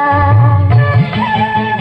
ஆ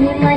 mi